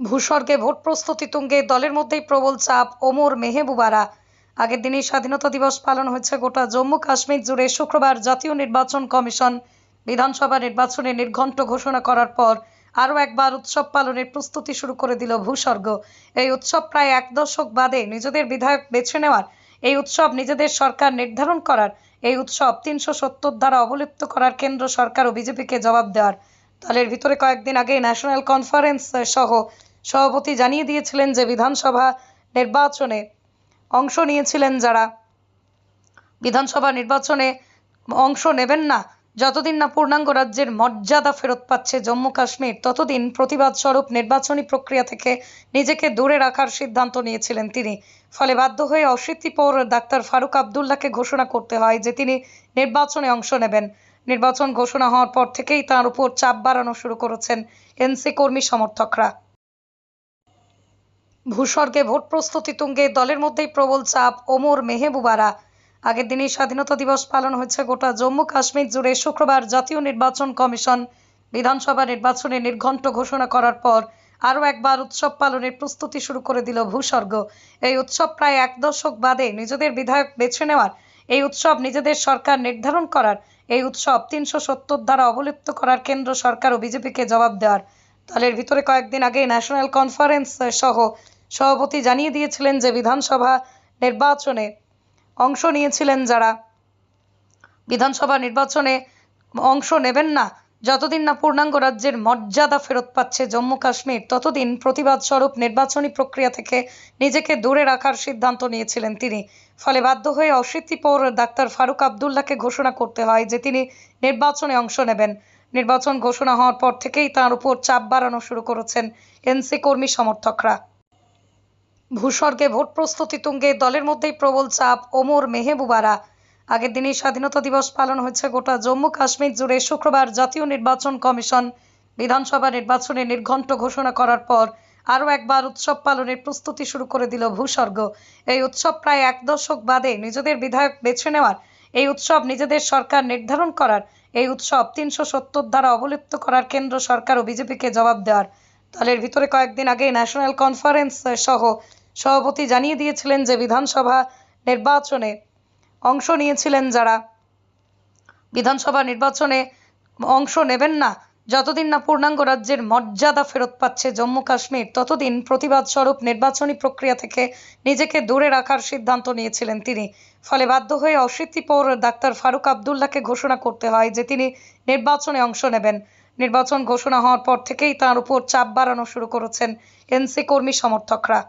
ভূস্বর্গে vote প্রস্তুতি তুঙ্গে। দলের মধ্যেই প্রবল চাপ। ওমর মেহবুবারা, আগের দিনই স্বাধীনতা দিবস পালন হয়েছে গোটা জম্মু কাশ্মীর জুড়ে। শুক্রবার জাতীয় নির্বাচন কমিশন বিধানসভা নির্বাচনে নির্ঘণ্ট ঘোষণা করার পর আরও একবার উৎসব পালনের প্রস্তুতি শুরু করে দিল ভূস্বর্গ। এই উৎসব প্রায় এক দশক বাদে নিজেদের বিধায়ক বেছে নেওয়ার, এই উৎসব নিজেদের সরকার নির্ধারণ করার, এই উৎসব তিনশো সত্তর দ্বারা অবলুপ্ত করার কেন্দ্র সরকার ও বিজেপিকে জবাব দেওয়ার। দলের ভিতরে কয়েকদিন আগে ন্যাশনাল কনফারেন্স সহ সভাপতি জানিয়ে দিয়েছিলেন যে বিধানসভা নির্বাচনে অংশ নিয়েছিলেন যারা। বিধানসভা নির্বাচনে অংশ নেবেন না, যতদিন না পূর্ণাঙ্গ রাজ্যের মর্যাদা ফেরত পাচ্ছে জম্মু কাশ্মীর, ততদিন প্রতিবাদ স্বরূপ নির্বাচনী প্রক্রিয়া থেকে নিজেকে দূরে রাখার সিদ্ধান্ত নিয়েছিলেন তিনি। ফলে বাধ্য হয়ে অশীতিপর ডাক্তার ফারুক আবদুল্লাহকে ঘোষণা করতে হয় যে তিনি নির্বাচনে অংশ নেবেন। নির্বাচন ঘোষণা হওয়ার পর থেকেই তার উপর চাপ বাড়ানো শুরু করেছেন এনসি কর্মী সমর্থকরা। ভূস্বর্গে ভোট প্রস্তুতি তুঙ্গে দলের মধ্যেই প্রবল চাপ। ওমর মেহবুবারা, আগের দিনই স্বাধীনতা দিবস পালন হয়েছে গোটা জম্মু কাশ্মীর জুড়ে শুক্রবার জাতীয় নির্বাচন কমিশন বিধানসভা নির্বাচনে নির্ঘণ্ট ঘোষণা করার পর আরও একবার উৎসব পালনের প্রস্তুতি শুরু করে দিল ভূস্বর্গ। এই উৎসব প্রায় এক দশক বাদে নিজেদের বিধায়ক বেছে নেওয়ার, এই উৎসব নিজেদের সরকার নির্ধারণ করার, এই উৎসব তিনশো সত্তর দ্বারা অবলিপ্ত করার কেন্দ্র সরকার ও বিজেপিকে জবাব দেওয়ার। দলের ভিতরে কয়েকদিন আগে ন্যাশনাল কনফারেন্স সহ সভাপতি জানিয়ে দিয়েছিলেন যে বিধানসভা নির্বাচনে অংশ নিয়েছিলেন যারা। বিধানসভা নির্বাচনে অংশ নেবেন না, যতদিন না পূর্ণাঙ্গ রাজ্যের মর্যাদা ফেরত পাচ্ছে জম্মু কাশ্মীর, ততদিন প্রতিবাদ স্বরূপ নির্বাচনী প্রক্রিয়া থেকে নিজেকে দূরে রাখার সিদ্ধান্ত নিয়েছিলেন তিনি। ফলে বাধ্য হয়ে অশীতিপর ডাক্তার ফারুক আবদুল্লাহকে ঘোষণা করতে হয় যে তিনি নির্বাচনে অংশ নেবেন। নির্বাচন ঘোষণা হওয়ার পর থেকেই তার উপর চাপ বাড়ানো শুরু করেছেন এনসি কর্মী সমর্থকরা। ভূস্বর্গে ভোট প্রস্তুতি তুঙ্গে দলের মধ্যেই প্রবল চাপ। ওমর মেহবুবারা, আগের দিনই স্বাধীনতা দিবস পালন হয়েছে গোটা জম্মু কাশ্মীর জুড়ে শুক্রবার জাতীয় নির্বাচন কমিশন বিধানসভা নির্বাচনে নির্ঘণ্ট ঘোষণা করার পর আরও একবার উৎসব পালনের প্রস্তুতি শুরু করে দিল ভূস্বর্গ। এই উৎসব প্রায় এক দশক বাদে নিজেদের বিধায়ক বেছে নেওয়ার, এই উৎসব নিজেদের সরকার নির্ধারণ করার, এই উৎসব তিনশো সত্তর দ্বারা অবলুপ্ত করার কেন্দ্র সরকার ও বিজেপিকে জবাব দেওয়ার। দলের ভিতরে কয়েকদিন আগে ন্যাশনাল কনফারেন্স সহ সভাপতি জানিয়ে দিয়েছিলেন যে বিধানসভা নির্বাচনে অংশ নিয়েছিলেন যারা। বিধানসভা নির্বাচনে অংশ নেবেন না, যতদিন না পূর্ণাঙ্গ রাজ্যের মর্যাদা ফেরত পাচ্ছে জম্মু কাশ্মীর, ততদিন প্রতিবাদ স্বরূপ নির্বাচনী প্রক্রিয়া থেকে নিজেকে দূরে রাখার সিদ্ধান্ত নিয়েছিলেন তিনি। ফলে বাধ্য হয়ে অশীতিপর ডাক্তার ফারুক আবদুল্লাহকে ঘোষণা করতে হয় যে তিনি নির্বাচনে অংশ নেবেন। নির্বাচন ঘোষণা হওয়ার পর থেকেই তার উপর চাপ বাড়ানো শুরু করেছেন এনসি কর্মী সমর্থকরা।